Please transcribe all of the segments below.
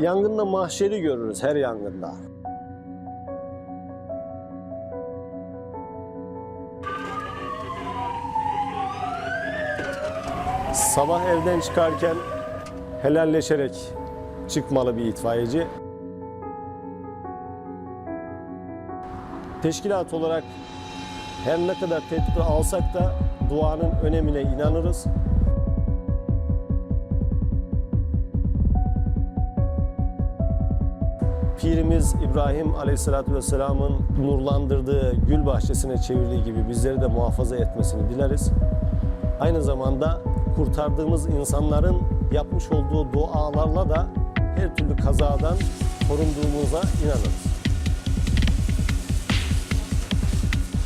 Yangında mahşeri görürüz her yangında. Sabah evden çıkarken helalleşerek çıkmalı bir itfaiyeci. Teşkilat olarak her ne kadar tedbir alsak da duanın önemine inanırız. Pirimiz İbrahim Aleyhisselatü Vesselam'ın nurlandırdığı gül bahçesine çevirdiği gibi bizleri de muhafaza etmesini dileriz. Aynı zamanda kurtardığımız insanların yapmış olduğu dualarla da her türlü kazadan korunduğumuza inanırız.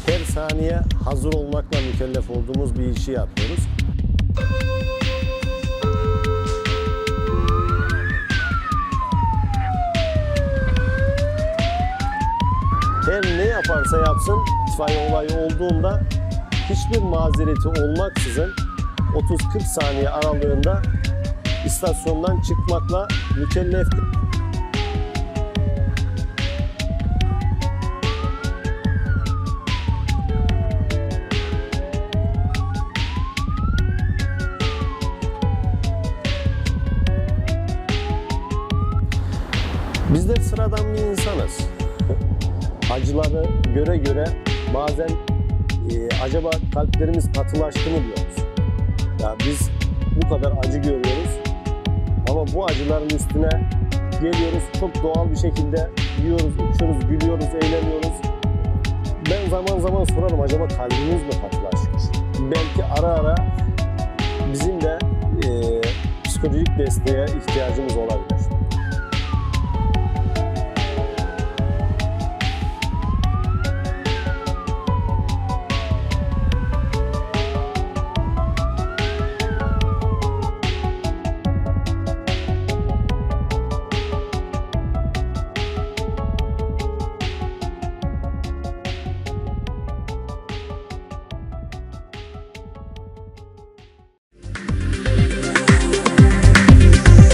Her saniye hazır olmakla mükellef olduğumuz bir işi yapıyoruz. Yaparsa yapsın itfaiye olayı olduğunda hiçbir mazereti olmaksızın 30-40 saniye aralığında istasyondan çıkmakla mükelleftir. Bizler sıradan bir insanız. Acıları göre göre bazen e, acaba kalplerimiz katılaştı mı diyoruz. Ya biz bu kadar acı görüyoruz ama bu acıların üstüne geliyoruz çok doğal bir şekilde yiyoruz, içiyoruz, gülüyoruz, eğleniyoruz. Ben zaman zaman sorarım acaba kalbimiz mi katılaşmış? Belki ara ara bizim de e, psikolojik desteğe ihtiyacımız olabilir.